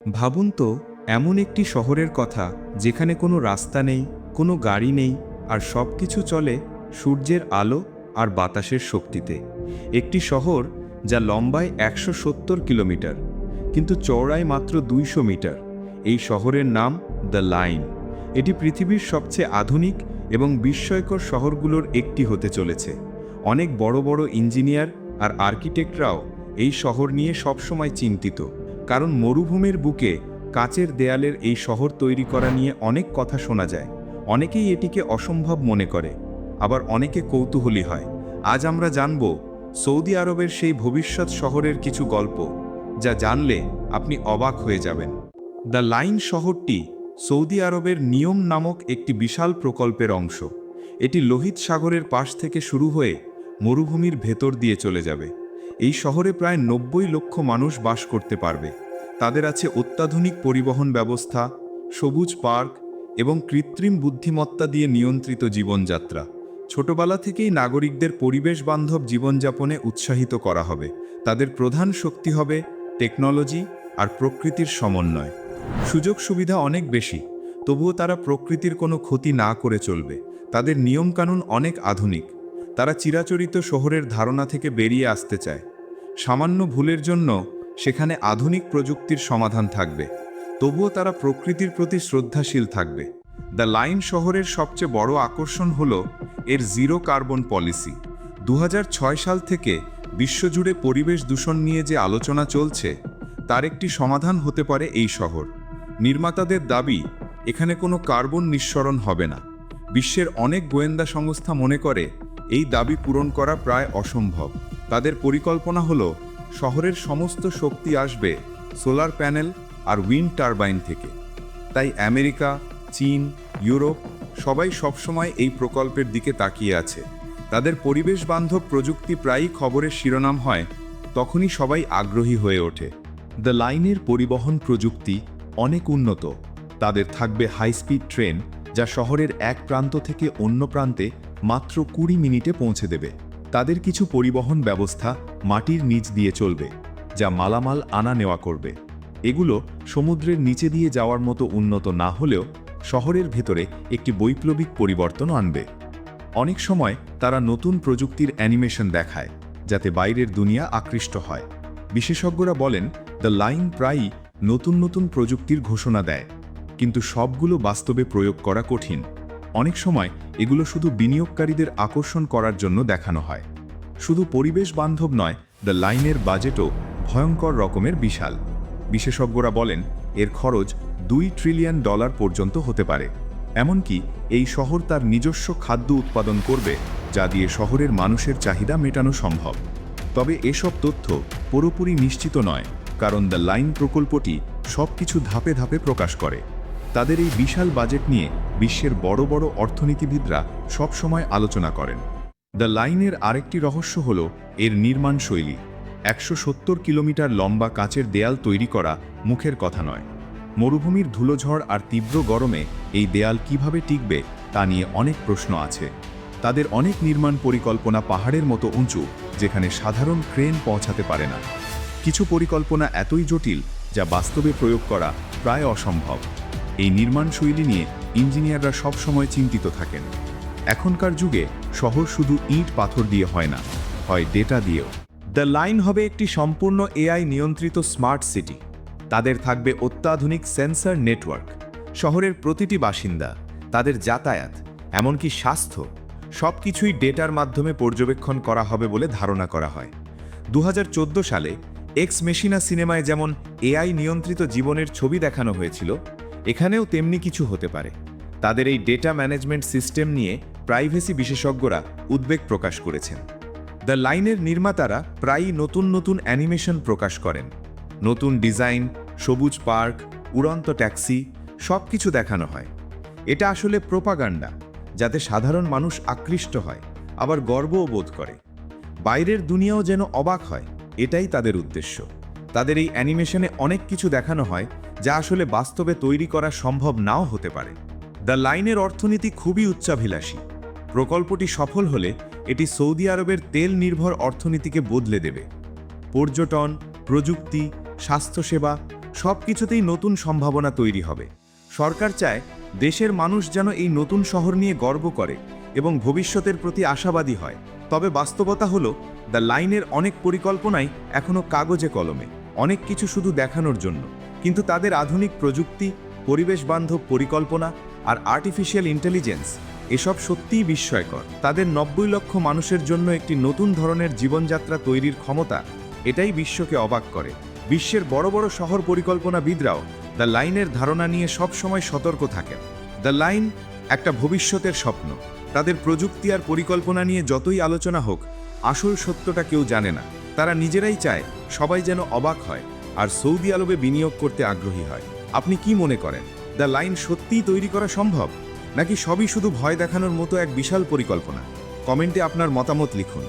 ভাবুন তো, এমন একটি শহরের কথা যেখানে কোনো রাস্তা নেই, কোনো গাড়ি নেই, আর সব কিছু চলে সূর্যের আলো আর বাতাসের শক্তিতে। একটি শহর যা লম্বায় একশো সত্তর কিলোমিটার, কিন্তু চওড়ায় মাত্র দুইশো মিটার। এই শহরের নাম দ্য লাইন। এটি পৃথিবীর সবচেয়ে আধুনিক এবং বিস্ময়কর শহরগুলোর একটি হতে চলেছে। অনেক বড় বড় ইঞ্জিনিয়ার আর আর্কিটেক্টরাও এই শহর নিয়ে সবসময় চিন্তিত। কারণ মরুভূমির বুকে কাচের দেয়ালের এই শহর তৈরি করা নিয়ে অনেক কথা শোনা যায়। অনেকেই এটিকে অসম্ভব মনে করে, আবার অনেকে কৌতূহলী হয়। আজ আমরা জানব সৌদি আরবের সেই ভবিষ্যৎ শহরের কিছু গল্প, যা জানলে আপনি অবাক হয়ে যাবেন। দ্য লাইন শহরটি সৌদি আরবের নিয়ম নামক একটি বিশাল প্রকল্পের অংশ। এটি লোহিত সাগরের পাশ থেকে শুরু হয়ে মরুভূমির ভেতর দিয়ে চলে যাবে। এই শহরে প্রায় নব্বই লক্ষ মানুষ বাস করতে পারবে। তাদের আছে অত্যাধুনিক পরিবহন ব্যবস্থা, সবুজ পার্ক এবং কৃত্রিম বুদ্ধিমত্তা দিয়ে নিয়ন্ত্রিত জীবনযাত্রা। ছোটবেলা থেকেই নাগরিকদের পরিবেশ বান্ধব জীবনযাপনে উৎসাহিত করা হবে। তাদের প্রধান শক্তি হবে টেকনোলজি আর প্রকৃতির সমন্বয়। সুযোগ সুবিধা অনেক বেশি, তবুও তারা প্রকৃতির কোনো ক্ষতি না করে চলবে। তাদের নিয়মকানুন অনেক আধুনিক। তারা চিরাচরিত শহরের ধারণা থেকে বেরিয়ে আসতে চায়। সামান্য ভুলের জন্য সেখানে আধুনিক প্রযুক্তির সমাধান থাকবে। তবুও তারা প্রকৃতির প্রতি শ্রদ্ধাশীল থাকবে। দ্য লাইন শহরের সবচেয়ে বড় আকর্ষণ হল এর জিরো কার্বন পলিসি। দু হাজার ছয় সাল থেকে বিশ্বজুড়ে পরিবেশ দূষণ নিয়ে যে আলোচনা চলছে, তার একটি সমাধান হতে পারে এই শহর। নির্মাতাদের দাবি, এখানে কোনো কার্বন নিঃসরণ হবে না। বিশ্বের অনেক গোয়েন্দা সংস্থা মনে করে এই দাবি পূরণ করা প্রায় অসম্ভব। তাদের পরিকল্পনা হলো, শহরের সমস্ত শক্তি আসবে সোলার প্যানেল আর উইন্ড টারবাইন থেকে। তাই আমেরিকা, চীন, ইউরোপ সবাই সবসময় এই প্রকল্পের দিকে তাকিয়ে আছে। তাদের পরিবেশ বান্ধব প্রযুক্তি প্রায়ই খবরের শিরোনাম হয়, তখনই সবাই আগ্রহী হয়ে ওঠে। দ্য লাইনের পরিবহন প্রযুক্তি অনেক উন্নত। তাদের থাকবে হাইস্পিড ট্রেন যা শহরের এক প্রান্ত থেকে অন্য প্রান্তে মাত্র কুড়ি মিনিটে পৌঁছে দেবে। তাদের কিছু পরিবহন ব্যবস্থা মাটির নিচ দিয়ে চলবে, যা মালামাল আনা নেওয়া করবে। এগুলো সমুদ্রের নিচে দিয়ে যাওয়ার মতো উন্নত না হলেও শহরের ভেতরে একটি বৈপ্লবিক পরিবর্তন আনবে। অনেক সময় তারা নতুন প্রযুক্তির অ্যানিমেশন দেখায়, যাতে বাইরের দুনিয়া আকৃষ্ট হয়। বিশেষজ্ঞরা বলেন, দ্য লাইন প্রায়ই নতুন নতুন প্রযুক্তির ঘোষণা দেয়, কিন্তু সবগুলো বাস্তবে প্রয়োগ করা কঠিন। অনেক সময় এগুলো শুধু বিনিয়োগকারীদের আকর্ষণ করার জন্য দেখানো হয়। শুধু পরিবেশ বান্ধব নয় দ্য লাইনের বাজেটও ভয়ঙ্কর রকমের বিশাল। বিশেষজ্ঞরা বলেন, এর খরচ দুই ট্রিলিয়ন ডলার পর্যন্ত হতে পারে। এমনকি এই শহর তার নিজস্ব খাদ্য উৎপাদন করবে, যা দিয়ে শহরের মানুষের চাহিদা মেটানো সম্ভব। তবে এসব তথ্য পুরোপুরি নিশ্চিত নয়, কারণ দ্য লাইন প্রকল্পটি সবকিছু ধাপে ধাপে প্রকাশ করে। তাদের এই বিশাল বাজেট নিয়ে বিশ্বের বড় বড় অর্থনীতিবিদরা সবসময় আলোচনা করেন। দ্য লাইনের আরেকটি রহস্য হল এর নির্মাণ শৈলী। একশো সত্তর কিলোমিটার লম্বা কাচের দেয়াল তৈরি করা মুখের কথা নয়। মরুভূমির ধুলোঝড় আর তীব্র গরমে এই দেয়াল কীভাবে টিকবে তা নিয়ে অনেক প্রশ্ন আছে। তাদের অনেক নির্মাণ পরিকল্পনা পাহাড়ের মতো উঁচু, যেখানে সাধারণ ক্রেন পৌঁছাতে পারে না। কিছু পরিকল্পনা এতই জটিল যা বাস্তবে প্রয়োগ করা প্রায় অসম্ভব। এই নির্মাণ শৈলী নিয়ে ইঞ্জিনিয়াররা সবসময় চিন্তিত থাকেন। এখনকার যুগে শহর শুধু ইট পাথর দিয়ে হয় না, হয় ডেটা দিয়েও। দ্য লাইন হবে একটি সম্পূর্ণ এআই নিয়ন্ত্রিত স্মার্ট সিটি। তাদের থাকবে অত্যাধুনিক সেন্সর নেটওয়ার্ক, শহরের প্রতিটি বাসিন্দা, তাদের যাতায়াত, এমনকি স্বাস্থ্য সব কিছুই ডেটার মাধ্যমে পর্যবেক্ষণ করা হবে বলে ধারণা করা হয়। দু হাজার চোদ্দ সালে এক্স মেশিনা সিনেমায় যেমন এআই নিয়ন্ত্রিত জীবনের ছবি দেখানো হয়েছিল এখানেও তেমনি কিছু হতে পারে। তাদের এই ডেটা ম্যানেজমেন্ট সিস্টেম নিয়ে প্রাইভেসি বিশেষজ্ঞরা উদ্বেগ প্রকাশ করেছেন। দ্য লাইনের নির্মাতারা প্রায়ই নতুন নতুন অ্যানিমেশন প্রকাশ করেন। নতুন ডিজাইন, সবুজ পার্ক, উড়ন্ত ট্যাক্সি সব কিছু দেখানো হয়। এটা আসলে প্রোপাগান্ডা, যাতে সাধারণ মানুষ আকৃষ্ট হয়, আবার গর্বও বোধ করে। বাইরের দুনিয়াও যেন অবাক হয়, এটাই তাদের উদ্দেশ্য। তাদের এই অ্যানিমেশনে অনেক কিছু দেখানো হয় যা আসলে বাস্তবে তৈরি করা সম্ভব নাও হতে পারে। দ্য লাইনের অর্থনীতি খুবই উচ্চাভিলাষী। প্রকল্পটি সফল হলে এটি সৌদি আরবের তেল নির্ভর অর্থনীতিকে বদলে দেবে। পর্যটন, প্রযুক্তি, স্বাস্থ্যসেবা সব কিছুতেই নতুন সম্ভাবনা তৈরি হবে। সরকার চায় দেশের মানুষ যেন এই নতুন শহর নিয়ে গর্ব করে এবং ভবিষ্যতের প্রতি আশাবাদী হয়। তবে বাস্তবতা হলো, দ্য লাইনের অনেক পরিকল্পনাই এখনও কাগজে কলমে, অনেক কিছু শুধু দেখানোর জন্য। কিন্তু তাদের আধুনিক প্রযুক্তি পরিবেশ বান্ধব পরিকল্পনা আর আর্টিফিশিয়াল ইন্টেলিজেন্স এসব সত্যিই বিস্ময়কর। তাদের নব্বই লক্ষ মানুষের জন্য একটি নতুন ধরনের জীবনযাত্রা তৈরির ক্ষমতা এটাই বিশ্বকে অবাক করে। বিশ্বের বড় বড় শহর পরিকল্পনাবিদরাও দ্য লাইনের ধারণা নিয়ে সবসময় সতর্ক থাকেন। দ্য লাইন একটা ভবিষ্যতের স্বপ্ন। তাদের প্রযুক্তি আর পরিকল্পনা নিয়ে যতই আলোচনা হোক, আসল সত্যটা কেউ জানে না। তারা নিজেরাই চায় সবাই যেন অবাক হয়। আর সৌদি আরবে বিনিয়োগ করতে আগ্রহী হয়। আপনি কি মনে করেন, দ্য লাইন সত্যিই তৈরি করা সম্ভব, নাকি সবই শুধু ভয় দেখানোর মতো এক বিশাল পরিকল্পনা? কমেন্টে আপনার মতামত লিখুন।